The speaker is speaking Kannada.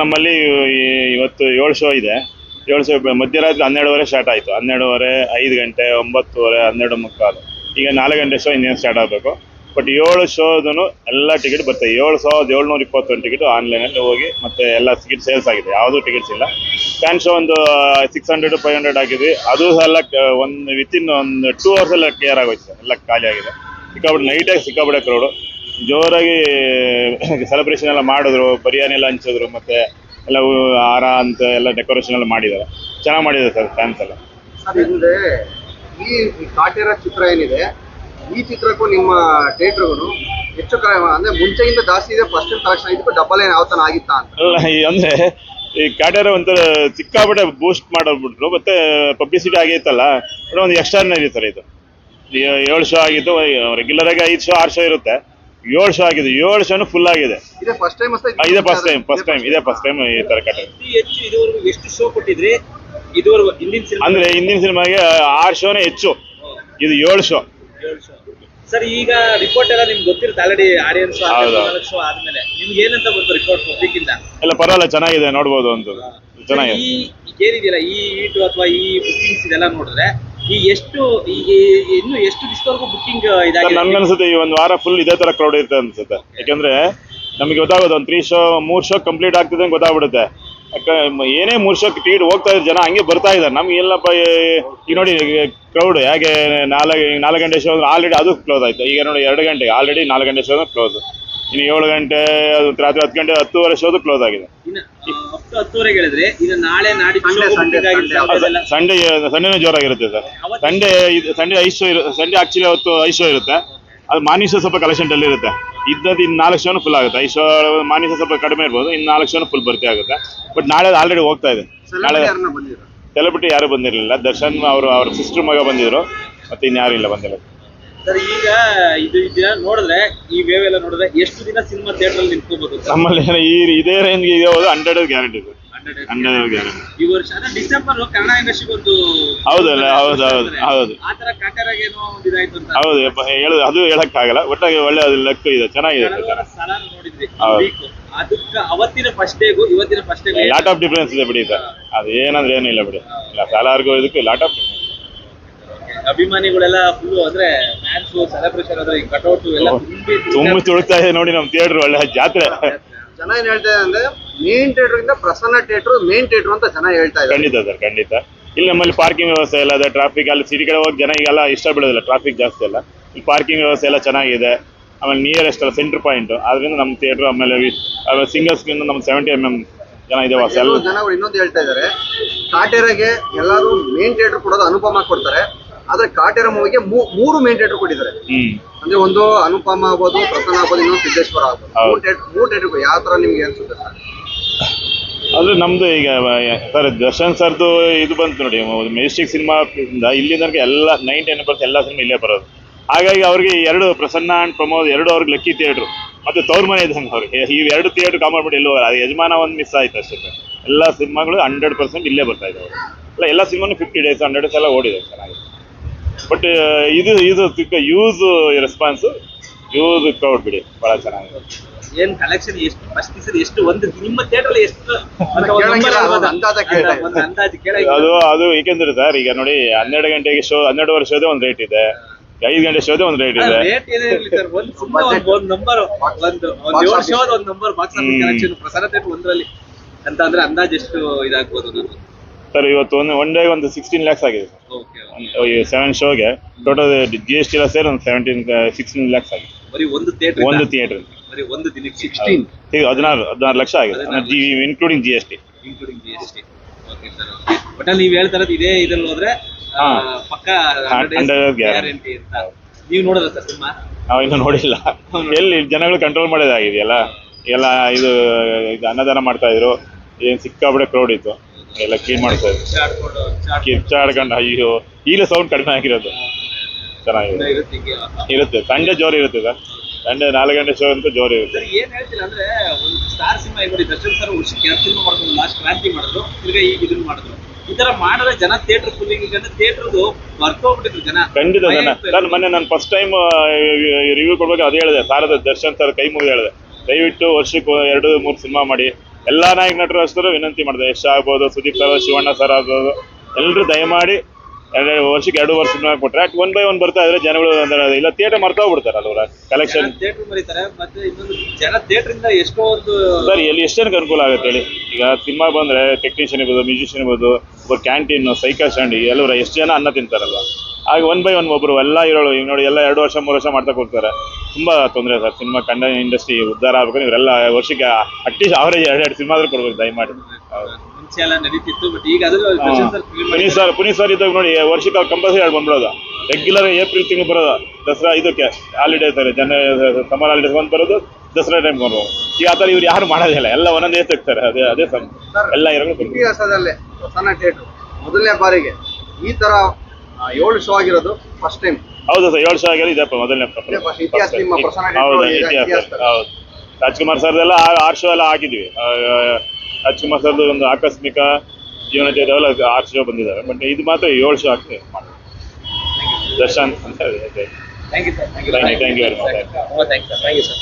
ನಮ್ಮಲ್ಲಿ ಇವತ್ತು ಏಳು ಶೋ ಇದೆ. ಏಳು ಶೋ ಮಧ್ಯರಾತ್ರಿ ಹನ್ನೆರಡುವರೆ ಸ್ಟಾರ್ಟ್ ಆಯಿತು. ಹನ್ನೆರಡುವರೆ ಐದು ಗಂಟೆ, ಒಂಬತ್ತುವರೆ, ಹನ್ನೆರಡು ಮುಕ್ಕಾಲು. ಈಗ ನಾಲ್ಕು ಗಂಟೆ ಶೋ ಇನ್ನೇನು ಸ್ಟಾರ್ಟ್ ಆಗಬೇಕು. ಬಟ್ ಏಳು ಶೋದೂ ಎಲ್ಲ ಟಿಕೆಟ್ ಬರ್ತವೆ ಏಳು ಸಾವಿರದ ಏಳ್ನೂರ ಇಪ್ಪತ್ತೊಂದು ಟಿಕೆಟ್ ಆನ್ಲೈನಲ್ಲಿ ಹೋಗಿ ಮತ್ತೆ ಎಲ್ಲ ಟಿಕೆಟ್ ಸೇಲ್ಸ್ ಆಗಿದೆ. ಯಾವುದೂ ಟಿಕೆಟ್ಸ್ ಇಲ್ಲ. ಫ್ಯಾನ್ ಶೋ ಒಂದು ಸಿಕ್ಸ್ ಹಂಡ್ರೆಡ್ ಫೈವ್ ಹಂಡ್ರೆಡ್ ಆಗಿದೆ. ಅದು ಎಲ್ಲ ಒಂದು ವಿತಿನ್ ಒಂದು ಟೂ ಅವರ್ಸ್ ಎಲ್ಲ ಕ್ಲಿಯರ್ ಆಗೋಯ್ತು. ಎಲ್ಲ ಖಾಲಿ ಆಗಿದೆ. ಸಿಕ್ಕಾಪಟ್ಟೆ ನೈಟಾಗಿ ಸಿಕ್ಕಾಪಟ್ಟೆ ಕ್ರೌಡು ಜೋರಾಗಿ ಸೆಲೆಬ್ರೇಷನ್ ಎಲ್ಲ ಮಾಡಿದ್ರು ಬಿರಿಯಾನಿ ಎಲ್ಲ ಹಂಚಿದ್ರು ಮತ್ತೆ ಎಲ್ಲ ಹಾರ ಅಂತ ಎಲ್ಲ ಡೆಕೋರೇಷನ್ ಎಲ್ಲ ಮಾಡಿದ್ದಾರೆ. ಚೆನ್ನಾಗಿ ಮಾಡಿದ್ದಾರೆ ಸರ್ ಫ್ಯಾನ್ಸ್ ಎಲ್ಲ. ಸರ್ ಹಿಂದೆ ಈ ಕಾಟೇರ ಚಿತ್ರ ಏನಿದೆ ಈ ಚಿತ್ರಕ್ಕೂ ನಿಮ್ಮ ಥಿಯೇಟರ್ಗೂ ಹೆಚ್ಚು ಅಂದ್ರೆ ಮುಂಚೆಯಿಂದ ಜಾಸ್ತಿ ಇದೆ ಫಸ್ಟ್ ಟೈಮ್ ಕಲೆಕ್ಷನ್ ಆಗಿದ್ದು ಡಬಲ್ ಏನು ಯಾವತ್ತ ಆಗಿತ್ತ ಅಂತ. ಅಲ್ಲ ಈ ಅಂದ್ರೆ ಈ ಕಾಟೇರ ಒಂಥರ ಸಿಕ್ಕಾಪಟ್ಟೆ ಬೂಸ್ಟ್ ಮಾಡ್ಬಿಟ್ರು ಮತ್ತೆ ಪಬ್ಲಿಸಿಟಿ ಆಗೈತಲ್ಲ ಒಂದು ಎಕ್ಸ್ಟ್ರಾರ್ನರಿ ಸರ್ ಇದು. ಏಳು ಶೋ ಆಗಿತ್ತು ರೆಗ್ಯುಲರ್ ಆಗಿ ಐದು ಶೋ ಆರು ಶೋ ಇರುತ್ತೆ. ಏಳು ಶೋ ಆಗಿದೆ. ಏಳು ಶೋನು ಫುಲ್ ಆಗಿದೆ. ಇದೆ ಫಸ್ಟ್ ಟೈಮ್ ಇದೇ ಫಸ್ಟ್ ಟೈಮ್ ಫಸ್ಟ್ ಟೈಮ್ ಇದೇ ಫಸ್ಟ್ ಟೈಮ್ ಈ ತರ ಕಟ್ಟೆ ಅತಿ ಹೆಚ್ಚು ಇದುವರೆಗೂ ಎಷ್ಟು ಶೋ ಕೊಟ್ಟಿದ್ರಿ? ಇದುವರೆಗೂ ಹಿಂದಿನ ಸಿನಿಮಾ ಅಂದ್ರೆ ಹಿಂದಿನ ಸಿನಿಮಾಗೆ ಆರು ಶೋನೇ ಹೆಚ್ಚು. ಇದು ಏಳು ಶೋ ಏಳು ಶೋ ಸರ್ ಈಗ ರಿಪೋರ್ಟ್ ಎಲ್ಲ ನಿಮ್ಗೆ ಗೊತ್ತಿರುತ್ತೆ ಆಲ್ರೆಡಿ ಆಡಿಯನ್ಸ್ ಹೌದು. ಶೋ ಆದ್ಮೇಲೆ. ನಿಮ್ಗೆ ಏನಂತ ಬಂತು ರಿಪೋರ್ಟ್ ಪಬ್ಲಿಕ್ ಇಂದ ಎಲ್ಲ ಪರವಾಗಿಲ್ಲ ಚೆನ್ನಾಗಿದೆ ನೋಡ್ಬೋದು ಅಂತ. ಚೆನ್ನಾಗಿದೆ. ಈ ಏನಿದೆಯಲ್ಲ ಈ ಈಟು ಅಥವಾ ಈ ಬುಕ್ಕಿಂಗ್ಸ್ ಇದೆಲ್ಲ ನೋಡಿದ್ರೆ ಈ ಎಷ್ಟು ಇನ್ನು ಎಷ್ಟು ದಿವಸದವರೆಗೂ ಬುಕ್ಕಿಂಗ್ ಇದಾಗಿದೆ? ನನ್ನ ಅನ್ಸುತ್ತೆ ಈ ಒಂದು ವಾರ ಫುಲ್ ಇದೇ ತರ ಕ್ರೌಡ್ ಇರುತ್ತೆ ಅನ್ಸುತ್ತೆ. ಯಾಕಂದ್ರೆ ನಮಗೆ ಗೊತ್ತಾಗೋದು, ಒಂದು ತ್ರೀ ಶೋ ಮೂರ್ ಶೋ ಕಂಪ್ಲೀಟ್ ಆಗ್ತದೆ ಅಂತ ಗೊತ್ತಾಗ್ಬಿಡುತ್ತೆ. ಏನೇ ಮೂರ್ ಶೋಕ್ ಟಿಕೆಟ್ ಹೋಗ್ತಾ ಇದ್ರು ಜನ ಹಂಗೆ ಬರ್ತಾ ಇದ್ದಾರೆ. ನಮ್ಗೆ ಎಲ್ಲಪ್ಪ ಈಗ ನೋಡಿ ಕ್ರೌಡ್ ಹೇಗೆ ನಾಲ್ಕು ನಾಲ್ಕು ಗಂಟೆ ಶೋ ಆಲ್ರೆಡಿ ಅದು ಕ್ಲೋಸ್ ಆಯ್ತು. ಈಗ ನೋಡಿ, ಎರಡು ಗಂಟೆಗೆ ಆಲ್ರೆಡಿ ನಾಲ್ಕು ಗಂಟೆ ಶೋ ಕ್ಲೋಸ್ ಇನ್ನು ಏಳು ಗಂಟೆ ಅದು ರಾತ್ರಿ ಹತ್ತು ಗಂಟೆ ಹತ್ತುವರೆ ಶೋದು ಕ್ಲೋಸ್ ಆಗಿದೆ. ಸಂಡೇ ಸಂಡೇನೂ ಜೋರಾಗಿರುತ್ತೆ ಸರ್. ಸಂಡೇ. ಸಂಡೇ ಐದು ಶೋ ಇರುತ್ತೆ ಸಂಡೇ ಆಕ್ಚುಲಿ ಅವತ್ತು ಐದು ಶೋ ಇರುತ್ತೆ. ಅದು ಮಾನಿಸ ಸ್ವಲ್ಪ ಕಲೆಕ್ಷನ್ ಅಲ್ಲಿ ಇರುತ್ತೆ. ಇದ್ದದ್ದು ಇನ್ನು ನಾಲ್ಕು ಶೋನು ಫುಲ್ ಆಗುತ್ತೆ. ಐದು ಶೋ ಮಾನಿಸ ಸ್ವಲ್ಪ ಕಡಿಮೆ ಇರ್ಬೋದು ಇನ್ನು ನಾಲ್ಕು ಶೋನು ಫುಲ್ ಭರ್ತಿ ಆಗುತ್ತೆ. ಬಟ್ ನಾಳೆ ಆಲ್ರೆಡಿ ಹೋಗ್ತಾ ಇದೆ. ನಾಳೆ ಸೆಲೆಬ್ರಿಟಿ ಯಾರು ಬಂದಿರಲಿಲ್ಲ. ದರ್ಶನ್ ಅವರು ಅವ್ರ ಸಿಸ್ಟರ್ ಮಗ ಬಂದಿದ್ರು. ಮತ್ತೆ ಇನ್ಯಾರು ಇಲ್ಲ ಬಂದಿಲ್ಲ ಸರ್ ಈಗ ಇದು ಇದನ್ನ ನೋಡಿದ್ರೆ ಈ ವೇವ್ ಎಲ್ಲ ನೋಡಿದ್ರೆ ಎಷ್ಟು ದಿನ ಸಿನಿಮಾ ಥಿಯೇಟರ್ ಅಲ್ಲಿ ನಿಂತ್ಕೋಬಹುದು ನಮ್ಮಲ್ಲಿ ಏನೋ ಈ ಇದೇ ರೇಂಜ್ಗೆ ಇದೆ ಹೋದ್ರೆ hundred guarantee sir hundred guarantee ಈ ವರ್ಷ ಅಂದ್ರೆ ಡಿಸೆಂಬರ್ ಕನ್ನಡ ಇಂಡಸ್ಟ್ರಿಗೆ ಒಂದು ಹೌದಲ್ಲ ಹೌದು, ಹೌದು, ಹೌದು. ಆ ತರ ಕಾಟರಾಗ ಏನೋ ಒಂದು ಇದಾಯ್ತು ಅಂತ. ಹೌದು ಯಪ್ಪ, ಹೇಳು ಅದು ಹೇಳಕ್ಕಾಗಲ್ಲ. ಒಟ್ಟಾಗಿ ಒಳ್ಳೆ ಲೆಕ್ಕ ಇದೆ ಚೆನ್ನಾಗಿದೆ ಸರ್ ಕಳೆದ ಸಲ ನೋಡಿದ್ವಿ ಹೌದು. week. ಅದಕ್ಕ ಅವತ್ತಿನ ಫಸ್ಟ್ ಡೇಗೂ ಇವತ್ತಿನ first day lot of difference ಇದೆ ಬಿಡಿ ಸರ್ ಅದು ಏನಂದ್ರೆ ಏನಿಲ್ಲ ಬಿಡಿ. ಇಲ್ಲ ಸಲಾರ್ಗೂ ಇದಕ್ಕೂ ಲಾಟ್ ಆಫ್ ಡಿಫ್ರೆನ್ಸ್ ಅಭಿಮಾನಿಗಳೆಲ್ಲ ಫುಲ್ ಅಂದ್ರೆ ಸೆಲೆಬ್ರೇಷನ್ ಅಂದ್ರೆ ಕಟೌಟ್ ಎಲ್ಲ ತುಂಬಿ ತುಂಬಿ ತುಳುಕ್ತಾ ಇದೆ ನೋಡಿ ನಮ್ಮ ಥಿಯೇಟರ್ ಒಳ್ಳೆ ಜಾತ್ರೆ. ಜನ ಏನ್ ಹೇಳ್ತಾ ಇದೆ ಅಂದ್ರೆ ಮೇನ್ ಥಿಯೇಟರ್ ಇಂದ ಪ್ರಸನ್ನ ಥಿಯೇಟರ್ ಮೇನ್ ಥಿಯೇಟರ್ ಅಂತ ಜನ ಹೇಳ್ತಾ ಇದ್ದಾರೆ. ಖಂಡಿತ ಸರ್ ಖಂಡಿತ. ಇಲ್ಲಿ ನಮ್ಮಲ್ಲಿ ಪಾರ್ಕಿಂಗ್ ವ್ಯವಸ್ಥೆ ಎಲ್ಲ ಇದೆ ಟ್ರಾಫಿಕ್ ಅಲ್ಲಿ ಸಿಟಿ ಕಡೆ ಹೋಗಿ ಜನ ಈಗೆಲ್ಲ ಇಷ್ಟ ಬಿಡೋದಿಲ್ಲ ಟ್ರಾಫಿಕ್ ಜಾಸ್ತಿ ಎಲ್ಲ. ಇಲ್ಲಿ ಪಾರ್ಕಿಂಗ್ ವ್ಯವಸ್ಥೆ ಎಲ್ಲ ಚೆನ್ನಾಗಿದೆ. ಆಮೇಲೆ ನಿಯರೆಸ್ಟ್ ಅಲ್ಲ ಸೆಂಟರ್ ಪಾಯಿಂಟ್ ಆದ್ರಿಂದ ನಮ್ಮ ಥಿಯೇಟರ್ ಆಮೇಲೆ ಸಿಂಗಲ್ ಸ್ಕ್ರೀನ್ ನಮ್ಮ ಸೆವೆಂಟಿ ಎಂ ಎಂ ಜನ ಇದೆ ವಾಸ ಎಲ್ಲ ಜನಗಳು ಇನ್ನೊಂದು ಹೇಳ್ತಾ ಇದ್ದಾರೆ ಕಾಟೇರಾಗೆ ಎಲ್ಲರೂ ಮೇನ್ ಥಿಯೇಟರ್ ಕೊಡೋದು ಅನುಪಮ ಕೊಡ್ತಾರೆ. ಆದ್ರೆ ಕಾಟೇರ ಮೂವಿಗೆ ಮೂರು ಮೇನ್ ಥಿಯೇಟರ್ ಕೊಟ್ಟಿದ್ದಾರೆ. ಅಂದ್ರೆ ಒಂದು ಅನುಪಮ ಆಗ್ಬೋದು ಪ್ರಸನ್ನ ಆಗ್ಬೋದು ಇನ್ನೊಂದು ಸಿದ್ದೇಶ್ವರ ಆಗ್ಬೋದು. ಮೂರು ಥಿಯೇಟರ್ ಮೂರು ಥಿಯೇಟರ್ ಯಾವ ತರ ನಿಮ್ಗೆ ಅನ್ಸುತ್ತೆ ಸರ್? ಅಂದ್ರೆ ನಮ್ದು ಈಗ ಸರ್ ದರ್ಶನ್ ಸರ್ದು ಇದು ಬಂತು ನೋಡಿ ಮೆಜೆಸ್ಟಿಕ್ ಸಿನಿಮಾ ಇಲ್ಲಿ ತನಕ ಎಲ್ಲ ನೈಂಟಿ ನೈನ್ ಪರ್ಸೆಂಟ್ ಎಲ್ಲ ಸಿನಿಮಾ ಇಲ್ಲೇ ಬರೋದು. ಹಾಗಾಗಿ ಅವ್ರಿಗೆ ಎರಡು ಪ್ರಸನ್ನ ಅಂಡ್ ಪ್ರಮೋದ್ ಎರಡು ಅವ್ರಿಗೆ ಲಕ್ಕಿ ಥಿಯೇಟ್ರು ಮತ್ತೆ ತೌರ್ ಮನೆ ಇದ್ದಂಗೆ ಅವ್ರಿಗೆ. ಈ ಎರಡು ಥಿಯೇಟ್ರ್ ಎಲ್ಲೋ ಅದು ಯಜಮಾನ ಒಂದು ಮಿಸ್ ಆಯ್ತು ಅಷ್ಟೇ ಎಲ್ಲ ಸಿನಿಮಾಗಳು ಹಂಡ್ರೆಡ್ ಪರ್ಸೆಂಟ್ ಇಲ್ಲೇ ಬರ್ತಾ ಇದ್ದಾವೆ ಅಲ್ಲ ಎಲ್ಲ ಸಿನಿಮಾನು ಫಿಫ್ಟಿ ಡೇಸ್ ಹಂಡ್ರೆಡ್ ಡೇಸ್ ಎಲ್ಲ ಓಡಿದೆ ಚೆನ್ನಾಗಿ ಬಟ್ ಇದು ಇದು ಯೂಸ್ ರೆಸ್ಪಾನ್ಸ್ ಯೂಸ್ ಕ್ರೌಡ್ ಬಿಡಿ. ಬಹಳ ಚೆನ್ನಾಗಿದೆ. ಏನ್ ಕಲೆಕ್ಷನ್ ಎಷ್ಟು ಫಸ್ಟ್ ಪೀಸ್ ಎಷ್ಟು ಒಂದು ನಿಮ್ಮ ಥಿಯೇಟರ್ ಎಷ್ಟು? ಅಂದಾಜ ಕೇಳಿ ಅದು ಅದು ಏಕೆಂದ್ರೆ ಸರ್ ಈಗ ನೋಡಿ ಹನ್ನೆರಡು ಗಂಟೆಗೆ ಶೋ ಹನ್ನೆರಡುವರೆ ಶೋದೆ ಒಂದು ರೇಟ್ ಇದೆ. ಐದು ಗಂಟೆ ಶೋದೆ ಒಂದು ರೇಟ್ ಇದೆ. ರೇಟ್ ಏನೇ ಇರ್ಲಿ ಸರ್ ಒಂದ್ ಸುಮ್ಮನೆ ಒಂದ್ ಒಂದ್ ನಂಬರ್ ಒಂದು ಒಂದು Box ಏಳು office. ಶೋ ಒಂದ್ ನಂಬರ್ ಬಾಕ್ಸ್ ಕಲೆಕ್ಷನ್ ಪ್ರಸಾರ ಥಿಯೇಟರ್ ಒಂದ್ರಲ್ಲಿ. ಅಂತ ಅಂದ್ರೆ ಅಂದಾಜ್ ಎಷ್ಟು ಇದಾಗ್ಬೋದು ನಾನು ಸರ್ ಇವತ್ತು ಒಂದು ಒನ್ ಡೇ ಒಂದು ಸಿಕ್ಸ್ಟೀನ್ ಲ್ಯಾಕ್ಸ್ ಆಗಿದೆ. ಸೆವೆನ್ ಶೋಗೆ ಟೋಟಲ್ ಜಿ ಎಸ್ ಟಿ ಎಲ್ಲ ಸೇರಿ ಒಂದು ಸೆವೆಂಟೀನ್ ಸಿಕ್ಸ್ಟೀನ್ ಲ್ಯಾಕ್ಸ್ ಆಗಿದೆ. ಬರೀ ಒಂದು ಥಿಯೇಟರ್ ಒಂದು ಥಿಯೇಟರ್ ಬರೀ ಒಂದು ದಿನಕ್ಕೆ ಸಿಕ್ಸ್ಟೀನ್ ಹದಿನಾರು ಹದಿನಾರು ಲಕ್ಷ ಆಗಿದೆ. G including G S T including G S T okay sir ಒಟ್ಟಲ್ಲಿ ನೀವು ಹೇಳ್ತಾ ಇರೋದು ಇದೇ ಇದ್ರಲ್ಲಿ ಹೋದ್ರೆ. ಪಕ್ಕ ಗ್ಯಾರಂಟಿ ಅಂತ. ನೀವು ನೋಡಿದ್ರ ಸರ್ ಸಿನಿಮಾ? ನಾವು ಇನ್ನೂ ನೋಡಿಲ್ಲ. ಎಲ್ಲಿ ಜನಗಳು ಕಂಟ್ರೋಲ್ ಮಾಡೋದಾಗಿದೆಯಲ್ಲ? ಎಲ್ಲ ಇದು ಇದು ಅನ್ನದಾನ ಮಾಡ್ತಾ ಇದ್ರು. ಏನು ಸಿಕ್ಕಾಬಿಡೆ ಕ್ರೌಡ್ ಇತ್ತು. ಎಲ್ಲ ಕ್ಲೀನ್ ಮಾಡ್ತಾ ಇದ್ರು. ಆಡ್ಕೊಂಡು ಕಿರ್ಚಾಡ್ಕೊಂಡು ಅಯ್ಯೋ ಈಗಲೇ ಸೌಂಡ್ ಕಡಿಮೆ ಆಗಿರೋದು. ಚೆನ್ನಾಗಿದೆ. ಇರುತ್ತೆ. ಸಂಡೇ ಜೋರು ಇರುತ್ತೆ ಸರ್. ಸಂಡೆ ನಾಲ್ಕು ಗಂಟೆ ಶೋ ಅಂತ ಜೋರು ಇರುತ್ತೆ. ಸರ್ ಏನ್ ಹೇಳ್ತಿಲ್ಲ ಅಂದ್ರೆ ಒಂದು ಸ್ಟಾರ್ ಸಿನಿಮಾ ನೋಡಿ ದರ್ಶನ್ ಸರ್ ವರ್ಷಕ್ಕೆ ಎರಡು ಸಿನಿಮಾ ಮಾಡಿದ್ರು ಲಾಸ್ಟ್ ಕ್ರಾಂತಿ ಮಾಡಿದ್ರು ತಿರ್ಗಾ ಈಗ ಇದನ್ನ ಮಾಡಿದ್ರು. ಈ ತರ ಮಾಡಿದ್ರೆ ಜನ ಥಿಯೇಟರ್ ಫುಲ್ಲಿಂಗ್ ಈಗ ಥಿಯೇಟರ್ದು ಬರ್ತೋಗ್ಬಿಟ್ಟಿದ್ರು ಜನ. ಖಂಡಿತ ಜನ. ನಾನು ಮೊನ್ನೆ ನಾನು ಫಸ್ಟ್ ಟೈಮ್ ರಿವ್ಯೂ ಕೊಡ್ಬೇಕು ಅದೇ ಹೇಳಿದೆ. ಸಾರದ ದರ್ಶನ್ ಸರ್ ಕೈ ಮುಗಿದು ಹೇಳಿದೆ. ದಯವಿಟ್ಟು ವರ್ಷಕ್ಕೆ ಎರಡು ಮೂರು ಸಿನಿಮಾ ಮಾಡಿ. ಎಲ್ಲ ನಾಯಕ ನಟರು ಅಷ್ಟರು ವಿನಂತಿ ಮಾಡಿದೆ ಯಶ್ ಆಗ್ಬೋದು ಸುದೀಪ್ ಸರ್ ಶಿವಣ್ಣ ಸರ್ ಆಗ್ಬೋದು. ಎಲ್ಲರೂ ದಯಮಾಡಿ ಎರಡು ವರ್ಷಕ್ಕೆ ಎರಡು ವರ್ಷ ಕೊಟ್ರೆ ಒನ್ ಬೈ ಒನ್ ಬರ್ತಾ ಇದ್ರೆ ಜನಗಳು ಇಲ್ಲ ಥಿಯೇಟರ್ ಮರ್ತಾ ಹೋಗ್ಬಿಡ್ತಾರೆ ಅಲ್ವರ ಕಲೆಕ್ಷನ್ ಎಷ್ಟೋ ಒಂದು ಸರ್ ಎಲ್ಲಿ ಎಷ್ಟು ಜನಕ್ಕೆ ಅನುಕೂಲ ಆಗುತ್ತೆ ಹೇಳಿ. ಈಗ ಸಿನಿಮಾ ಬಂದ್ರೆ ಟೆಕ್ನಿಷಿಯನ್ ಇರ್ಬೋದು ಮ್ಯೂಸಿಷಿಯನ್ ಇರ್ಬೋದು ಒಬ್ಬ ಕ್ಯಾಂಟೀನ್ ಸೈಕಲ್ ಸ್ಟ್ಯಾಂಡ್ ಎಲ್ಲರೂ ಎಷ್ಟು ಜನ ಅನ್ನ ತಿಂತಾರಲ್ವ? ಆಗ ಒನ್ ಬೈ ಒನ್ ಒಬ್ರು ಎಲ್ಲ ಇರೋಳು ಈಗ ನೋಡಿ ಎಲ್ಲ ಎರಡು ವರ್ಷ ಮೂರು ವರ್ಷ ಮಾಡ್ತಾ ಹೋಗ್ತಾರೆ ತುಂಬಾ ತೊಂದರೆ ಸರ್ ಸಿನಿಮಾ ಕನ್ನಡ ಇಂಡಸ್ಟ್ರಿ ಉದ್ಧಾರ ಆಗ್ಬೇಕು. ಇವರೆಲ್ಲ ವರ್ಷಕ್ಕೆ ಅಟ್ಲೀಸ್ಟ್ ಅವರೇಜ್ ಎರಡು ಎರಡು ಸಿನಿಮಾ ಆದ್ರೂ ಕೊಡ್ಬೇಕು ದಯಮಾಡಿ. ಮುಂಚೆ ಎಲ್ಲ ನಡೀತಿತ್ತು ಬಟ್ ಈಗ ಪುನೀತ್ ಸರ್ ಪುನೀತ್ ಸರ್ ಇದ್ದಾಗ ನೋಡಿ ವರ್ಷಕ್ಕೆ ಅವ್ರು ಕಂಪಲ್ಸರಿ ಎರಡು ಬಂದ್ಬಿಡೋದು. ರೆಗ್ಯುಲರ್ ಏಪ್ರಿಲ್ ತಿಂಗಳು ಬರೋದು. ದಸರಾ ಇದಕ್ಕೆ ಹಾಲಿಡೇ ಸರ್ ಜನ ಸಮ್ಮರ್ ಹಾಲಿಡೇಸ್ ಬಂದು ಬರೋದು ದಸರಾ ಟೈಮ್ ಬರೋದು. ಈಗ ಆ ಥರ ಇವ್ರು ಯಾರು ಮಾಡೋದಿಲ್ಲ ಎಲ್ಲ ಒಂದೊಂದೇ ತೆಗ್ತಾರೆ ಅದೇ ಅದೇ ಸಮ್. ಎಲ್ಲ ಇತಿಹಾಸದಲ್ಲೇ ಹೊಸನ ಥಿಯೇಟರ್ ಮೊದಲನೇ ಬಾರಿಗೆ ಈ ತರ ಆ, ಏಳು ಶೋ ಆಗಿರೋದು ಫಸ್ಟ್ ಟೈಮ್ ಹೌದು ಸರ್ ಏಳು ಶೋ ಆಗಿದೆ ಇದೆ ಮೊದಲನೇ ಹೌದು ಇತಿಹಾಸ. ಹೌದು. ರಾಜ್ಕುಮಾರ್ ಸರ್ದೆಲ್ಲ ಆರು ಶೋ ಎಲ್ಲ ಹಾಕಿದ್ವಿ. ರಾಜ್ಕುಮಾರ್ ಸರ್ದು ಒಂದು ಆಕಸ್ಮಿಕ ಜೀವನ ಚರಿತ್ರೆ ಆರ್ ಶೋ ಬಂದಿದ್ದಾರೆ. ಬಟ್ ಇದು ಮಾತ್ರ ಏಳು ಶೋ ಆಗ್ತದೆ ದರ್ಶನ್ ಅಂತ ಹೇಳಿ thank you. Thank you sir thank you sir